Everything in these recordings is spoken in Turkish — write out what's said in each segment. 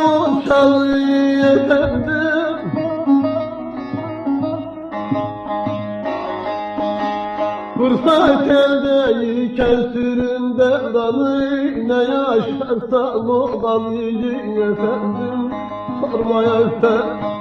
o çalıyı efendim Fırsat eldeyken dalı Ne yaşarsan o dalıcı efendim Sormaya sen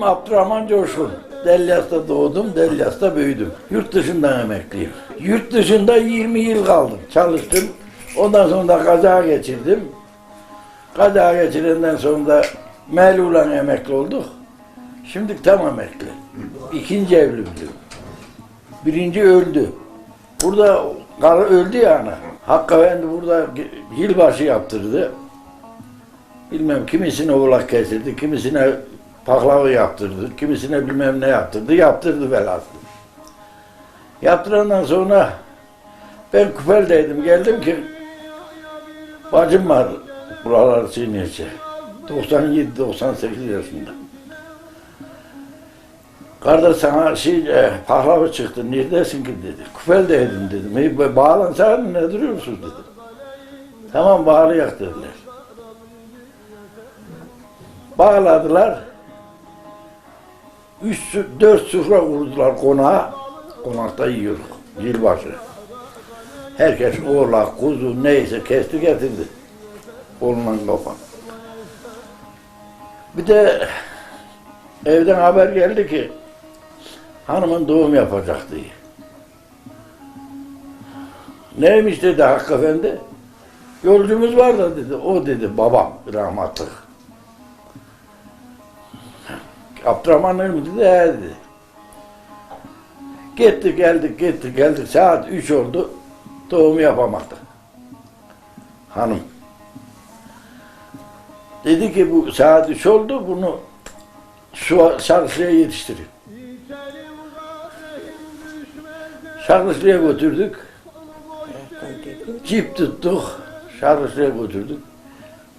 Abdurrahman Coşkun. Delyas'ta doğdum, Delyas'ta büyüdüm. Yurt dışından emekliyim. Yurt dışında 20 yıl kaldım, çalıştım. Ondan sonra da kaza geçirdim. Kaza geçirenden sonra da Melulan emekli olduk. Şimdi tam emekli. İkinci evliliğim. Birinci öldü. Burada karı öldü ya ana. Hakkı Efendi burada yılbaşı yaptırdı. Bilmem kimisine oğlak kesildi, kimisine paklava yaptırdı, kimisine bilmem ne yaptırdı, yaptırdı velhasıl. Yaptırandan sonra ben Küfel'deydim, geldim ki bacım var buralar Sinirce. 97-98 yaşında. Kardeş sana şey, e, pahlava çıktı, neredesin ki dedi. Küfel'deydim dedim. E, bağlansana ne duruyorsunuz dedim. Tamam bağlayak dediler. Bağladılar. Üç, dört sufra kurdular konağa. Konakta yiyoruz. Yılbaşı. Herkes oğlak, kuzu neyse kesti getirdi. Olunan kapan. Bir de evden haber geldi ki hanımın doğum yapacak diye. Neymiş dedi Hakkı Efendi. Yolcumuz var da dedi. O dedi babam rahmatlı. Abdurrahman mi dedi? He dedi. Gitti geldik gitti geldik saat 3 oldu doğum yapamadı. Hanım. Dedi ki bu saat 3 oldu bunu şu şarkıya yetiştirin. Şarkıya götürdük. Cip tuttuk. Şarkıya götürdük.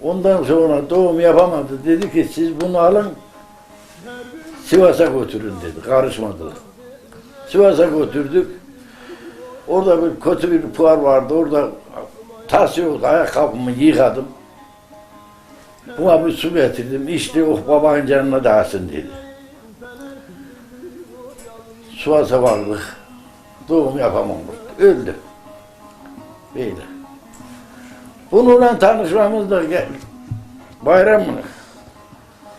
Ondan sonra doğum yapamadı. Dedi ki siz bunu alın Sivas'a götürün dedi. Karışmadılar. Sivas'a götürdük. Orada bir kötü bir puar vardı. Orada tas yok. Ayakkabımı yıkadım. Buna bir su getirdim. İşte oh babanın canına dağılsın dedi. Sivas'a vardık. Doğum yapamamış. Öldü. Böyle. Bununla tanışmamız da bayram mı?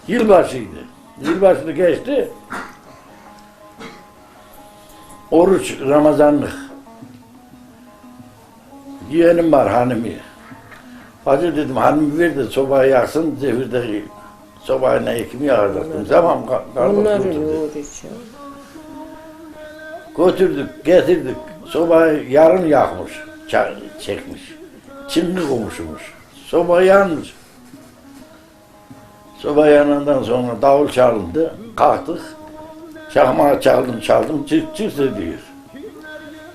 Yılbaşıydı. Yılbaşını geçti. Oruç, Ramazanlık. Yeğenim var hanımı. Bacı dedim hanımı ver de sobayı yaksın, zehirde sobayla ekimi yağacaktım. Tamam ka- kardeş Onların götür dedi. uğraşı. Götürdük, getirdik. Sobayı yarın yakmış, çekmiş. Çimli komuşmuş. Soba yanmış. Soba yanından sonra davul çalındı. Kalktık. Çakmağı çaldım çaldım. Çık çık diyor.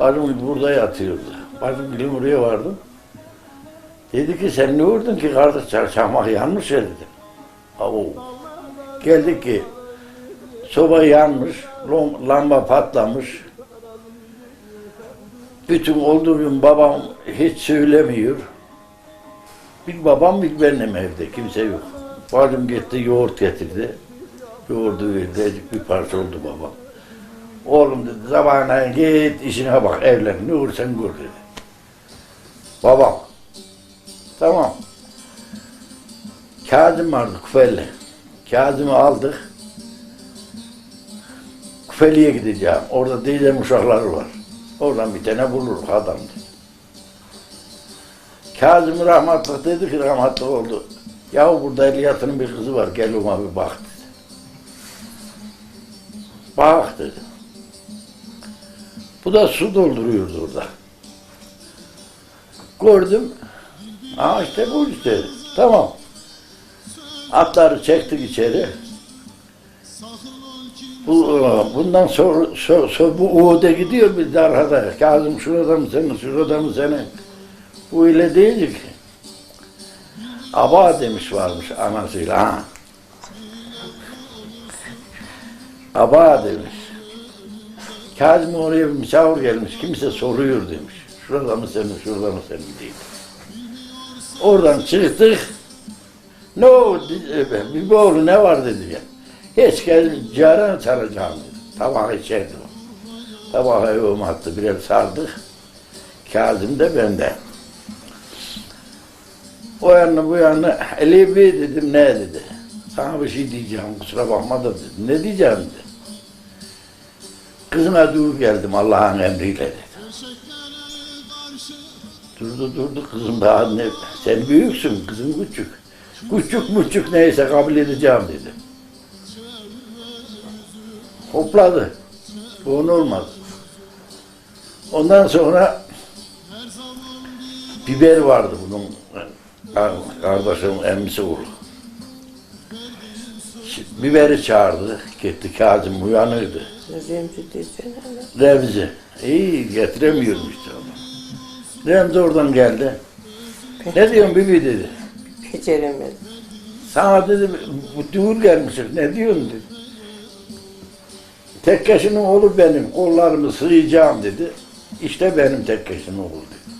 Bacım burada yatıyordu. Bacım bilim oraya vardım. Dedi ki sen ne vurdun ki kardeş çak- çakmak yanmış ya dedim. Avo. Geldik ki soba yanmış, lamba patlamış. Bütün olduğu gün babam hiç söylemiyor. Bir babam bir benim evde, kimse yok. Bacım gitti yoğurt getirdi. Yoğurdu verdi, bir parça oldu babam. Oğlum dedi, zamanla git işine bak, evlen, ne olursan gör dedi. Babam. Tamam. Kazım vardı Küfelli. Kazım'ı aldık. Küfeli'ye gideceğim. Orada teyzem uşakları var. Oradan bir tane buluruz adam dedi. Kazım rahmatlı dedi ki rahmatlı oldu. Ya burada Eliyat'ın bir kızı var gel ona bir bak dedi. Bak dedi. Bu da su dolduruyordu orada. Gördüm. Aa işte bu işte. Tamam. Atları çektik içeri. Bu, e, bundan sonra, so, so, bu Uğur'da gidiyor biz de arkada. Kazım şurada mı senin, şurada mı senin? Bu öyle değil ki. Aba demiş varmış anasıyla. Ha. Aba demiş. Kazım oraya bir misafir gelmiş. Kimse soruyor demiş. Şurada mı senin, şurada mı senin değil. Oradan çıktık. Ne dedi, Bir oğlu ne var dedi ya. Hiç geldim caren saracağım dedi. Tabağı içerdi o. Tabağı evime attı birer sardık. Kazım da bende. O yanına bu yanına Ali Bey dedim ne dedi. Sana bir şey diyeceğim kusura bakma da dedi. Ne diyeceğim dedi. Kızına dur geldim Allah'ın emriyle dedi. Durdu durdu kızım daha ne sen büyüksün kızım küçük. Küçük müçük neyse kabul edeceğim dedi. Hopladı. Bu onun olmaz. Ondan sonra biber vardı bunun kardeşim emmisi oğlu. Biberi çağırdı. Gitti Kazım uyanırdı. Remzi desene ana. Remzi. İyi getiremiyorum işte onu. Remzi oradan geldi. Ne diyorsun bibi dedi. Beceremedim. Sana dedi bu düğür gelmişiz. Ne diyorsun dedi. Tekkeşinin oğlu benim. Kollarımı sığacağım dedi. İşte benim tekkeşinin oğlu dedi.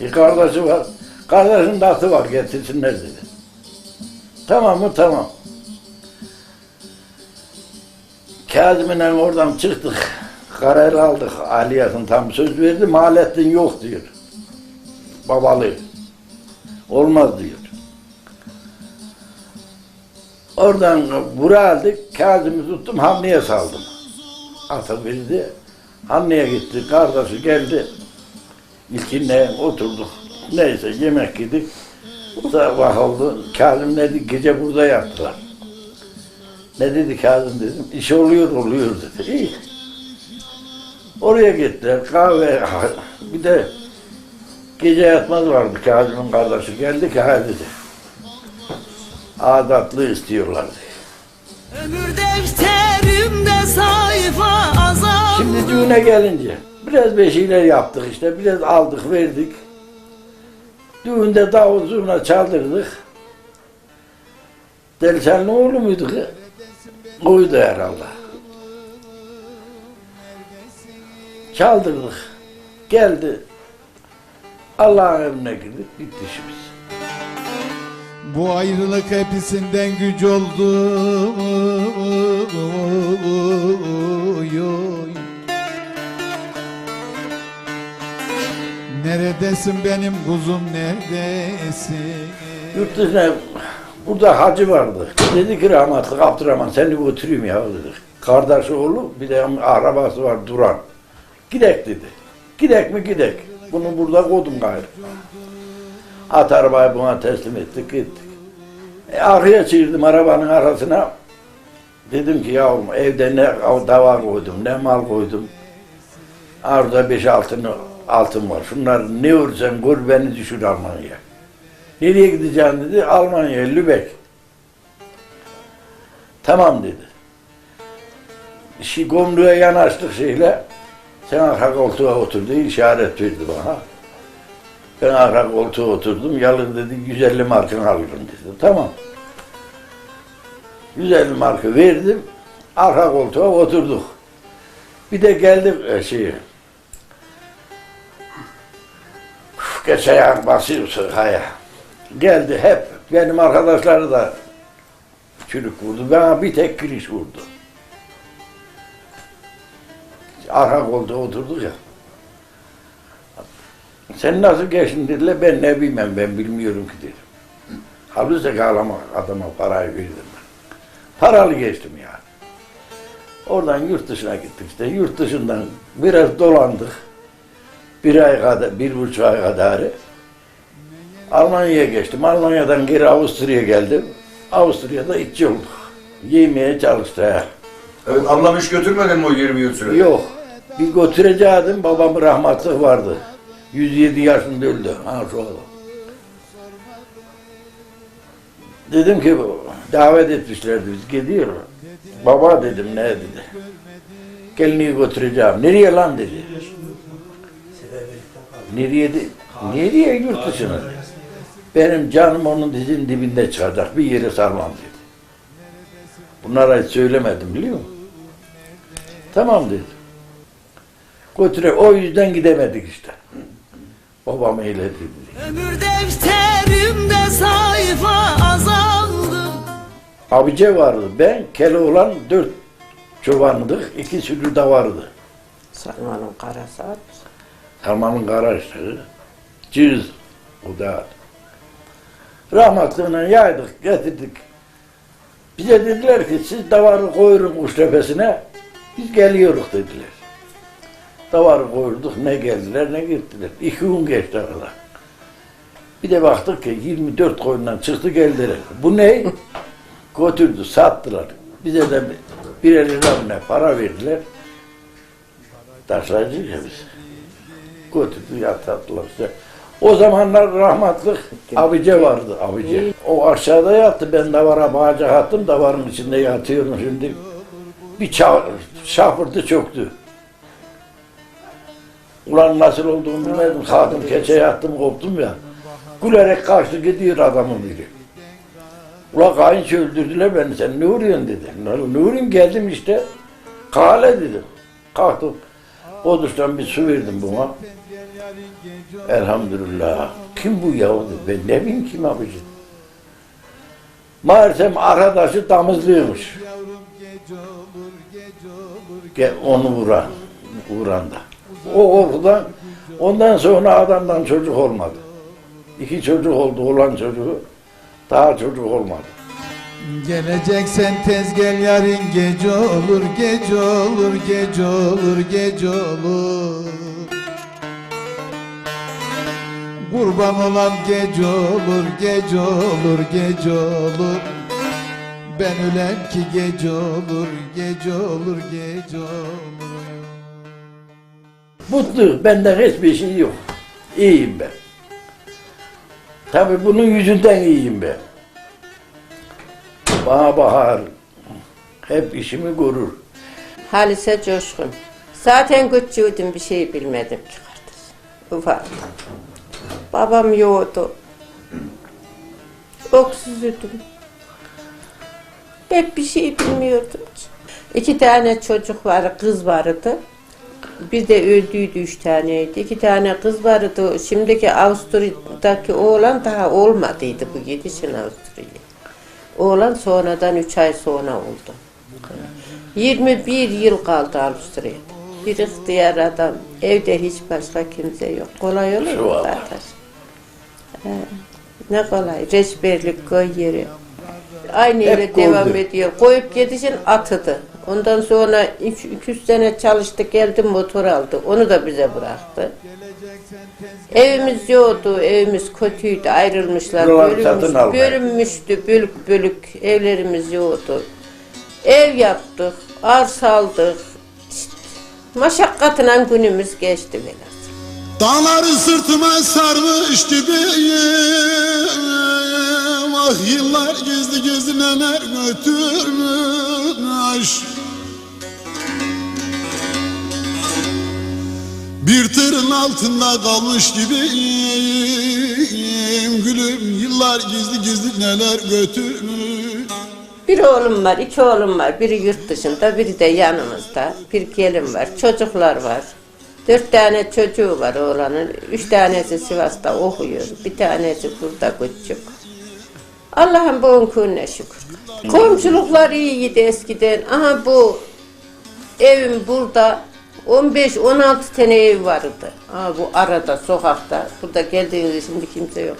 Bir kardeşi var. Kardeşin de atı var getirsinler dedi. Tamam mı? Tamam. Kazım'la oradan çıktık. Karar aldık. Aliyasın tam söz verdi. Mahallettin yok diyor. Babalı. Olmaz diyor. Oradan buraya aldık. Kazım'ı tuttum. Hamliye saldım. Atı bildi. Hamliye gitti. Kardeşi geldi. İlkinle oturduk. Neyse yemek yedik. Sabah oldu. Kazım dedi gece burada yattılar. Ne dedi Kazım dedim. İş oluyor oluyor dedi. İyi. Oraya gittiler. Kahve bir de gece yatmaz vardı Kazım'ın kardeşi. Geldi ki ha dedi. Adatlı istiyorlardı. Ömür defterimde sayfa azal Şimdi düğüne gelince biraz bir şeyler yaptık işte. Biraz aldık verdik. Düğünde davul zurna çaldırdık. Delikanlı oğlu muydu ki? Oydu herhalde. Çaldırdık. Geldi. Allah'ın emrine girdik. Bitti işimiz. Bu ayrılık hepsinden güç oldu. Neredesin benim kuzum neredesin? Yurt dışına burada hacı vardı. Dedi ki rahmetli Abdurrahman seni götüreyim ya dedi. Kardeş oğlu bir de arabası var Duran. Gidek dedi. Gidek mi gidek. Bunu burada koydum gayrı. At arabayı buna teslim ettik gittik. E, arkaya çevirdim arabanın arasına. Dedim ki yavrum evde ne dava koydum ne mal koydum. Arada beş altın altın var. Şunlar ne örsen gör beni düşür Almanya'ya. Nereye gideceğim dedi. Almanya, Lübeck. Tamam dedi. Şi gomluğa yanaştık şeyle. Sen arka koltuğa otur diye işaret verdi bana. Ben arka koltuğa oturdum. Yalın dedi 150 markını alırım dedi. Tamam. 150 markı verdim. Arka koltuğa oturduk. Bir de geldim e, şeye. Uf, Geç ayağın basıyorsun haya. Geldi hep benim arkadaşları da çürük vurdu. Bana bir tek giriş vurdu. Arka koltuğa oturduk ya. Sen nasıl geçtin dediler. Ben ne bilmem ben bilmiyorum ki dedim. Halbuki ağlama adama parayı verdim ben. Paralı geçtim yani. Oradan yurt dışına gittik işte. Yurt dışından biraz dolandık. Bir ay kadar, bir buçuk ay kadar. Almanya'ya geçtim. Almanya'dan geri Avusturya'ya geldim. Avusturya'da işçi olduk. Yemeye çalıştı. Evet, ablam hiç götürmedin mi o 20 yıl süre? Yok. Bir götürecektim. Babam rahmatlı vardı. 107 yaşında öldü. Ha şu adam. Dedim ki davet etmişlerdi biz gidiyor. Baba dedim ne dedi. Gelini götüreceğim. Nereye lan dedi. Nereye de, nereye yurt dışına? Benim canım onun dizinin dibinde çıkacak. Bir yere sarmam dedi. Bunlara hiç söylemedim biliyor musun? Tamam dedi. Götüre, o yüzden gidemedik işte. Babam öyle dedi. Ömür defterimde sayfa azaldı Abice vardı. Ben Keloğlan dört çobandık. iki sürü de vardı. Sarmanın karası at. Harmanın karıştığı. Cız. O da. Rahmatlığına yaydık, getirdik. Bize dediler ki siz davarı koyun kuş tepesine. Biz geliyoruz dediler. Davarı koyduk, ne geldiler ne gittiler. İki gün geçti arada. Bir de baktık ki 24 koyundan çıktı geldiler. Bu ne? Götürdü, sattılar. Bize de birer lira ne para verdiler. Taşlayıcı ya biz. Götürdü yatattılar işte. O zamanlar rahmatlık abice vardı abice. O aşağıda yattı ben davara bağcak attım davarın içinde yatıyorum şimdi. Bir ça şapırtı çöktü. Ulan nasıl olduğunu bilmedim. Kalktım keçe yattım koptum ya. Gülerek kaçtı gidiyor adamın biri. Ula kayınço öldürdüler beni sen ne vuruyorsun dedi. Ne, vurayım geldim işte. Kale dedim. Kalktım. O duştan bir su verdim buna. Elhamdülillah. Kim bu yahu dedi. Ben ne bileyim kim abici. Meğersem arkadaşı damızlıymış. Ge- Onu vuran. Vuran da. O korkudan ondan sonra adamdan çocuk olmadı. İki çocuk oldu olan çocuğu. Daha çocuk olmadı. Geleceksen tez gel yarın gece olur gece olur gece olur gece olur Kurban olan gece olur gece olur gece olur Ben ölem ki gece olur gece olur gece olur Mutlu. Benden hiçbir şey yok. İyiyim ben. Tabii bunun yüzünden iyiyim ben. Bana bahar. Hep işimi görür. Halise Coşkun. Zaten küçüğüydüm bir şey bilmedim ki kardeş. Ufak. Babam yoğdu. Öksüzüdüm. Hep bir şey bilmiyordum ki. İki tane çocuk var, kız vardı. Bir de öldüydü üç taneydi. İki tane kız vardı. Şimdiki Avusturya'daki oğlan daha olmadıydı bu gidişin Avusturya'ya. Oğlan sonradan üç ay sonra oldu. 21 yıl kaldı Avusturya'da. Bir ihtiyar adam. Evde hiç başka kimse yok. Kolay olur mu kardeş? He, ne kolay. Reçberlik koy yeri. Aynı yere devam ediyor. Koyup gidişin atıdı. Ondan sonra 200 sene çalıştı geldi motor aldı. Onu da bize bıraktı. Evimiz yoktu, evimiz kötüydü, ayrılmışlar, Buraları satın bölünmüş, almaya. bölünmüştü, bölük bölük evlerimiz yoktu. Ev yaptık, arsa aldık. İşte, maşakkatla günümüz geçti biraz. Dağları sırtıma sarmış gibiyim Ah yıllar gizli gizli neler götürmüş Bir tırın altında kalmış gibiyim Gülüm yıllar gizli gizli neler götürmüş Bir oğlum var, iki oğlum var. Biri yurt dışında, biri de yanımızda. Bir gelin var, çocuklar var. Dört tane çocuğu var oğlanın. Üç tanesi Sivas'ta okuyor. Bir tanesi burada küçük. Allah'ın bu gününe şükür. Komşuluklar iyiydi eskiden. Aha bu evim burada 15-16 tane ev vardı. Aha bu arada sokakta. Burada geldiğinizde şimdi kimse yok.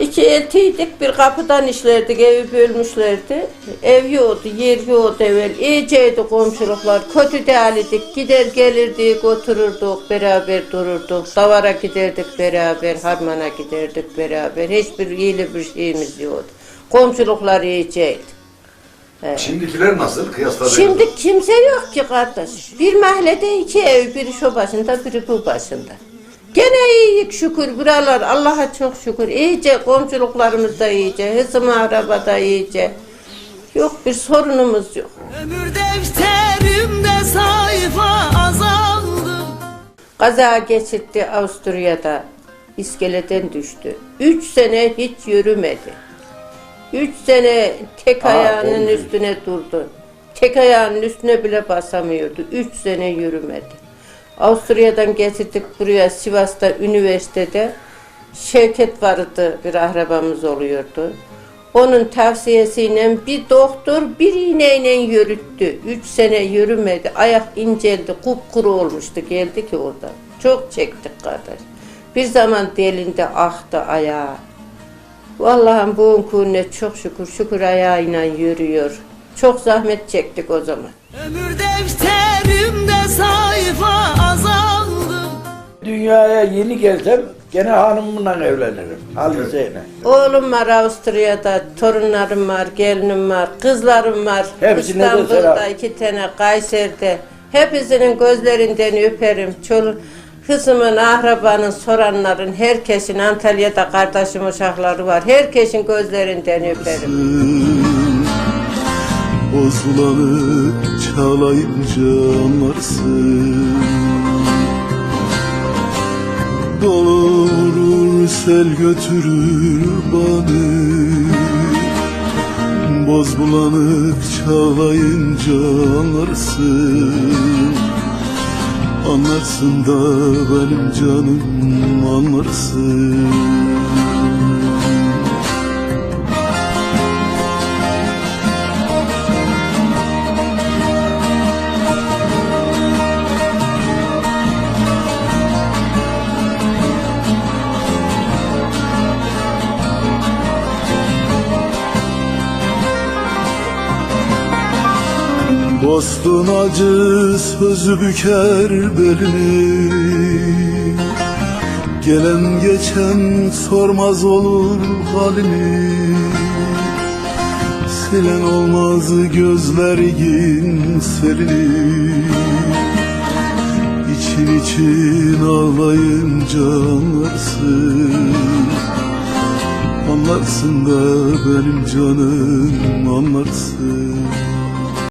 İki eltiydik, bir kapıdan işlerdik, evi bölmüşlerdi. Ev yoktu, yer yoktu evvel. İyiceydi komşuluklar, kötü değildik. Gider gelirdik, otururduk, beraber dururduk. Davara giderdik beraber, harmana giderdik beraber. Hiçbir iyili bir şeyimiz yoktu. Komşuluklar iyiceydi. Şimdikiler nasıl kıyasla Şimdi kimse yok ki kardeş. Bir mahallede iki ev, biri şu başında, biri bu başında. Gene iyiyik şükür buralar, Allah'a çok şükür. İyice komşuluklarımız da iyice, hızım arabada iyice. Yok bir sorunumuz yok. Ömür defterimde sayfa azaldı Kaza geçirdi Avusturya'da. İskeleden düştü. Üç sene hiç yürümedi. Üç sene tek Aa, ayağının olmuş. üstüne durdu. Tek ayağının üstüne bile basamıyordu. Üç sene yürümedi. Avusturya'dan getirdik buraya Sivas'ta üniversitede. Şevket vardı bir akrabamız oluyordu. Onun tavsiyesiyle bir doktor bir iğneyle yürüttü. Üç sene yürümedi. Ayak inceldi. Kupkuru olmuştu. Geldi ki orada. Çok çektik kardeş. Bir zaman delinde aktı ayağı. Vallahi bu gününe çok şükür şükür ayağıyla yürüyor. Çok zahmet çektik o zaman. Ömür defterimde sayfa azaldı Dünyaya yeni gelsem gene hanımımla evlenirim. Halise'yle. Oğlum var Avusturya'da, torunlarım var, gelinim var, kızlarım var. Hepsine de İstanbul'da selam. iki tane, Kayseri'de. Hepsinin gözlerinden öperim. Çoluk, kızımın, ahrabanın, soranların, herkesin, Antalya'da kardeşim uşakları var. Herkesin gözlerinden öperim. Bozulanı çalayınca anlarsın Dolurur sel götürür bana Boz bulanık çağlayınca anlarsın Anlarsın da benim canım anlarsın Dostun acı sözü büker belini Gelen geçen sormaz olur halini Silen olmaz gözlerin selini. İçin için ağlayınca anlarsın Anlarsın da benim canım anlarsın